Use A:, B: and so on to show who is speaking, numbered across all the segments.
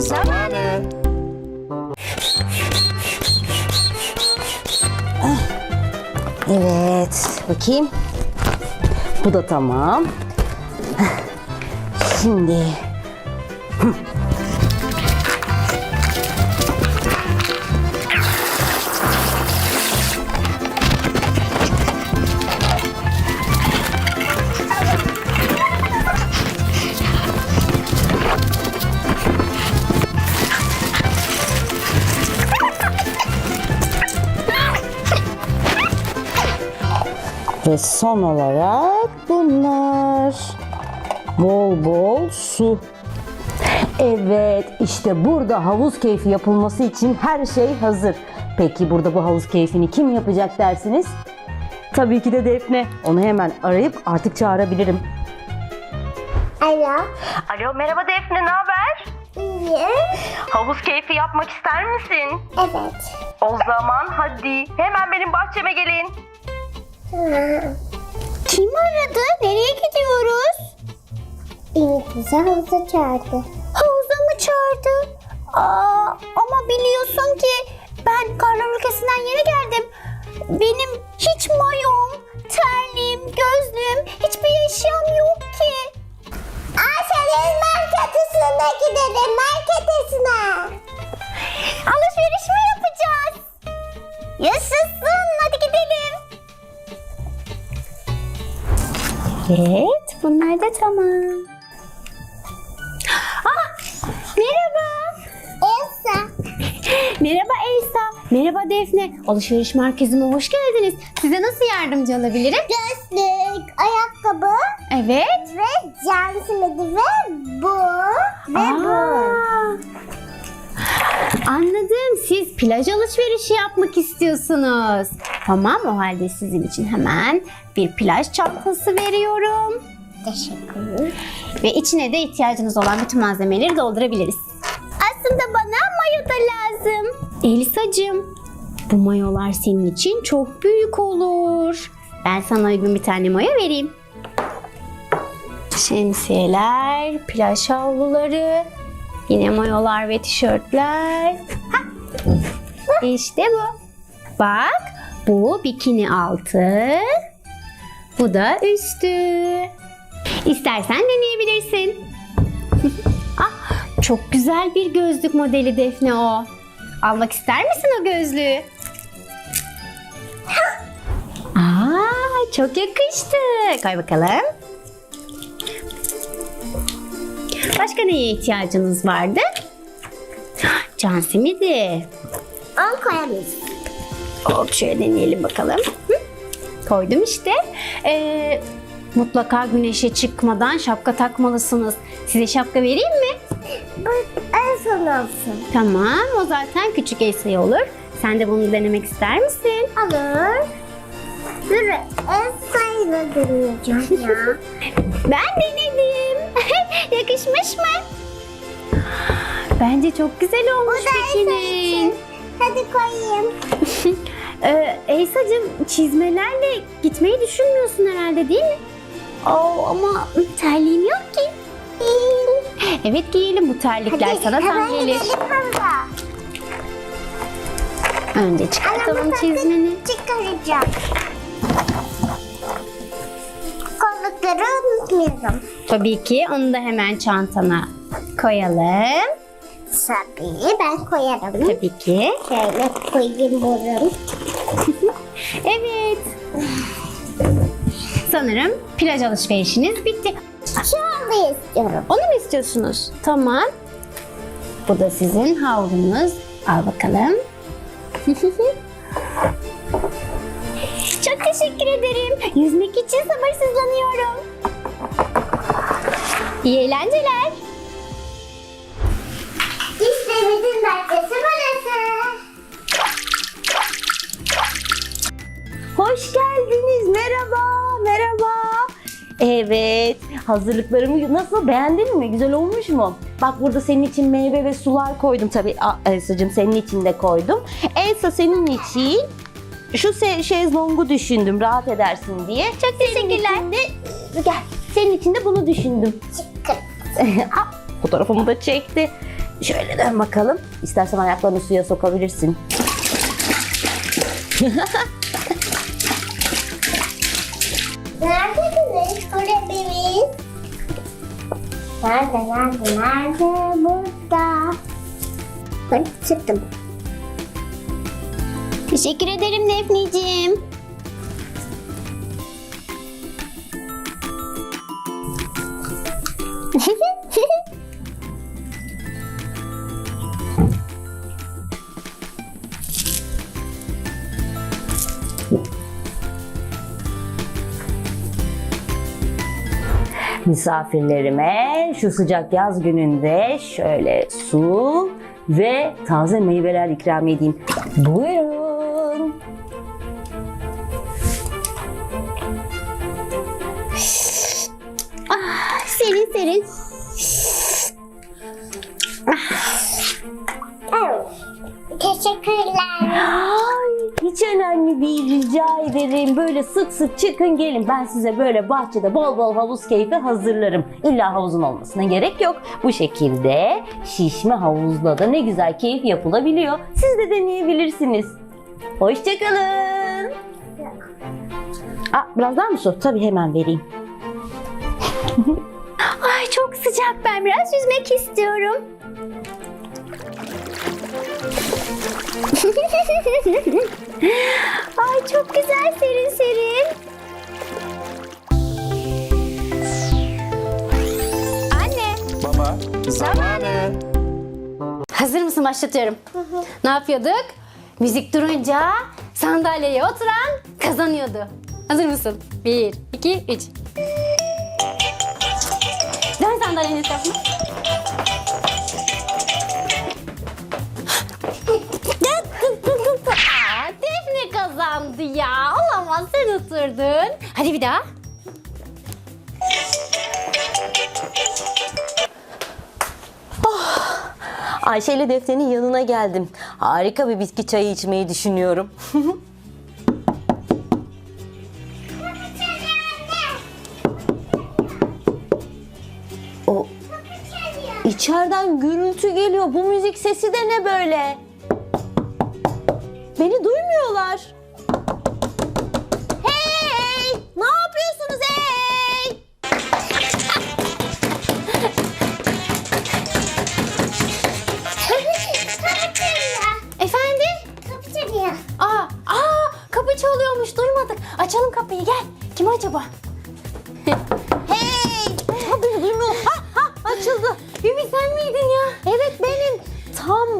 A: zamanı.
B: Evet, bakayım. Bu da tamam. Şimdi ve son olarak bunlar. Bol bol su. Evet, işte burada havuz keyfi yapılması için her şey hazır. Peki burada bu havuz keyfini kim yapacak dersiniz? Tabii ki de Defne. Onu hemen arayıp artık çağırabilirim.
A: Alo.
B: Alo, merhaba Defne, ne haber?
A: İyi.
B: Havuz keyfi yapmak ister misin?
A: Evet.
B: O zaman hadi hemen benim bahçeme gelin.
A: Kim aradı? Nereye gidiyoruz? Beni bize havuza çağırdı. Havuza mı çağırdı? Aa, ama biliyorsun ki ben karlar ülkesinden yeni geldim. Benim bunlar da tamam. Ah, merhaba. Elsa.
C: Merhaba Elsa. Merhaba Defne. Alışveriş merkezime hoş geldiniz. Size nasıl yardımcı olabilirim?
A: Gözlük, ayakkabı
C: Evet.
A: ve can simidi ve bu ve bu.
C: Aa, Anladım. Siz plaj alışverişi yapmak istiyorsunuz. Tamam o halde sizin için hemen bir plaj çantası veriyorum.
A: Teşekkür.
C: Ve içine de ihtiyacınız olan bütün malzemeleri doldurabiliriz.
A: Aslında bana mayo da lazım.
C: Elisacığım, bu mayolar senin için çok büyük olur. Ben sana uygun bir tane mayo vereyim. Şemsiyeler, plaj havluları, yine mayolar ve tişörtler. Hah, İşte bu. Bak, bu bikini altı, bu da üstü. İstersen deneyebilirsin. ah, çok güzel bir gözlük modeli Defne o. Almak ister misin o gözlüğü? Aa, çok yakıştı. Koy bakalım. Başka neye ihtiyacınız vardı? Can simidi.
A: Onu koyamayız.
C: Hop şöyle deneyelim bakalım. Hı? Koydum işte. Ee, mutlaka güneşe çıkmadan şapka takmalısınız. Size şapka vereyim mi?
A: Bu en son olsun.
C: Tamam o zaten küçük Elsa'ya olur. Sen de bunu denemek ister misin?
A: Olur. Dur, Elsa'yla deneyeceğim ya.
C: Ben denedim. Yakışmış mı? Bence çok güzel olmuş
A: için. Hadi koyayım.
C: Ee, Elsa'cığım çizmelerle gitmeyi düşünmüyorsun herhalde değil mi? Oo, ama terliğim yok ki. Evet giyelim bu terlikler
A: Hadi
C: sana tam
A: hemen
C: gelir.
A: gidelim havuza.
C: Önce çıkartalım
A: Anamı
C: çizmeni.
A: Çıkaracağım. Kollukları unutmayalım.
C: Tabii ki onu da hemen çantana koyalım.
A: Tabii ben koyarım.
C: Tabii ki.
A: Şöyle koyayım burun.
C: Evet. Sanırım plaj alışverişiniz bitti.
A: Şu anda istiyorum.
C: Onu mu istiyorsunuz? Tamam. Bu da sizin havlunuz. Al bakalım. Çok teşekkür ederim. Yüzmek için sabırsızlanıyorum. İyi eğlenceler.
A: İşlemizin merkezi burası.
B: Hoş geldiniz. Merhaba, merhaba. Evet, hazırlıklarımı nasıl beğendin mi? Güzel olmuş mu? Bak burada senin için meyve ve sular koydum tabii. Elsa'cığım senin için de koydum. Elsa senin için şu se- şezlongu düşündüm rahat edersin diye. Çok teşekkürler. gel, senin için de bunu düşündüm. Aa, Fotoğrafımı da çekti. Şöyle dön bakalım. İstersen ayaklarını suya sokabilirsin.
A: Neredesiniz öğretmenimiz? Nerede, nerede, nerede? Burada. Ben çıktım.
C: Teşekkür ederim Defneciğim.
B: Misafirlerime şu sıcak yaz gününde şöyle su ve taze meyveler ikram edeyim. Buyurun. Ederim. Böyle sık sık çıkın gelin. Ben size böyle bahçede bol bol havuz keyfi hazırlarım. İlla havuzun olmasına gerek yok. Bu şekilde şişme havuzla da ne güzel keyif yapılabiliyor. Siz de deneyebilirsiniz. Hoşçakalın. Aa, biraz daha mı su? Tabii hemen vereyim.
C: Ay çok sıcak ben biraz yüzmek istiyorum. Ay çok güzel serin serin. Anne
D: Baba, zamanı.
C: hazır mısın başlatıyorum. Ne yapıyorduk? Müzik durunca sandalyeye oturan kazanıyordu. Hazır mısın? Bir, iki, üç. Dön sandalyenin etrafına. Bir daha.
B: Ayşe ile Defne'nin yanına geldim. Harika bir bitki çayı içmeyi düşünüyorum. o içeriden gürültü geliyor. Bu müzik sesi de ne böyle? Beni duymuyorlar.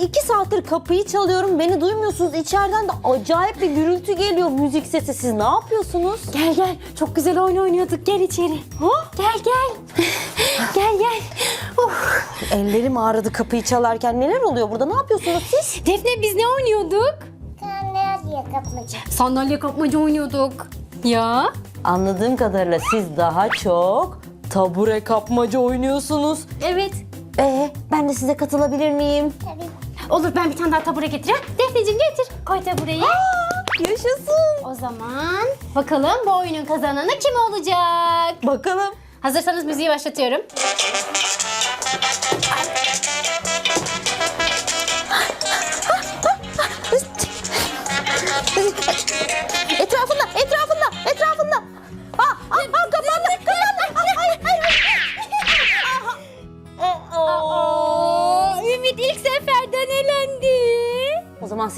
B: İki saattir kapıyı çalıyorum. Beni duymuyorsunuz. İçeriden de acayip bir gürültü geliyor. Müzik sesi. Siz ne yapıyorsunuz?
C: Gel gel. Çok güzel oyun oynuyorduk. Gel içeri. Gel gel. gel gel. Uf.
B: Ellerim ağrıdı kapıyı çalarken. Neler oluyor burada? Ne yapıyorsunuz siz?
C: Defne biz ne oynuyorduk?
A: Sandalye kapmaca.
C: Sandalye kapmaca oynuyorduk. Ya?
B: Anladığım kadarıyla siz daha çok tabure kapmaca oynuyorsunuz.
C: Evet.
B: Ee, ben de size katılabilir miyim?
A: Tabii.
C: Olur ben bir tane daha tabure getireyim. Defneciğim getir. Koy tabureyi.
B: Yaşasın.
C: O zaman bakalım bu oyunun kazananı kim olacak?
B: Bakalım.
C: Hazırsanız müziği başlatıyorum.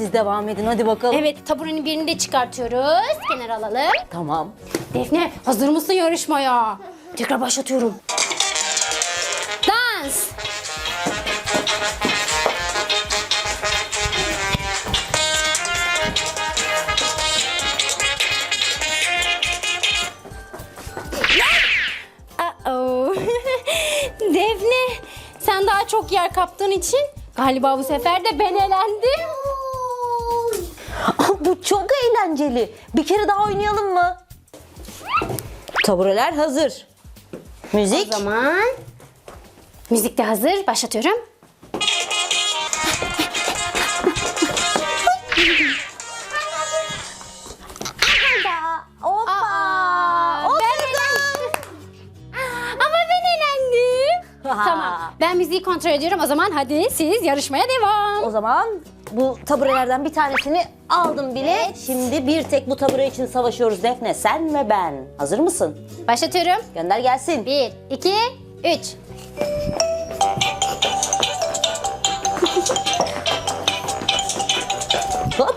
B: Siz devam edin. Hadi bakalım.
C: Evet taburenin birini de çıkartıyoruz. Kenara alalım.
B: Tamam.
C: Defne hazır mısın yarışmaya? Tekrar başlatıyorum. Dans. Uh-oh. Defne sen daha çok yer kaptığın için galiba bu sefer de ben elendim.
B: Çok eğlenceli. Bir kere daha oynayalım mı? Tabureler hazır. Müzik.
C: O zaman müzik de hazır. Başlatıyorum. Elendim. Tamam. Ben müziği kontrol ediyorum. O zaman hadi siz yarışmaya devam.
B: O zaman bu taburelerden bir tanesini aldım bile. Şimdi bir tek bu tabure için savaşıyoruz Defne. Sen ve ben. Hazır mısın?
C: Başlatıyorum.
B: Gönder gelsin.
C: Bir, iki, üç.
B: Hop.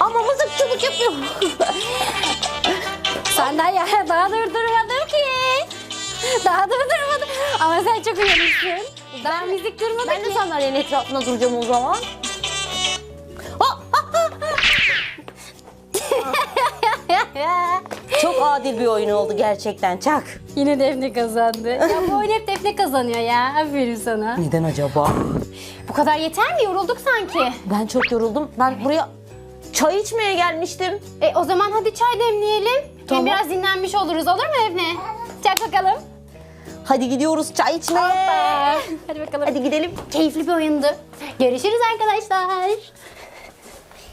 B: Ama mızıkçılık yapıyor.
C: Sandalye daha ki. Daha durdurmadım. Ama sen çok uyanıksın. Daha müzik durmadı
B: Ben de
C: ki.
B: sandalyenin etrafında duracağım o zaman. Hop. Çok adil bir oyun oldu gerçekten Çak.
C: Yine Defne kazandı. Ya bu oyun hep Defne kazanıyor ya. Aferin sana.
B: Neden acaba?
C: Bu kadar yeter mi? Yorulduk sanki.
B: Ben çok yoruldum. Ben buraya çay içmeye gelmiştim.
C: E o zaman hadi çay demleyelim. Hem
B: Tamam.
C: biraz dinlenmiş oluruz olur mu Defne? Çak bakalım.
B: Hadi gidiyoruz çay içmeye.
C: Hadi bakalım.
B: Hadi gidelim.
C: Keyifli bir oyundu. Görüşürüz arkadaşlar.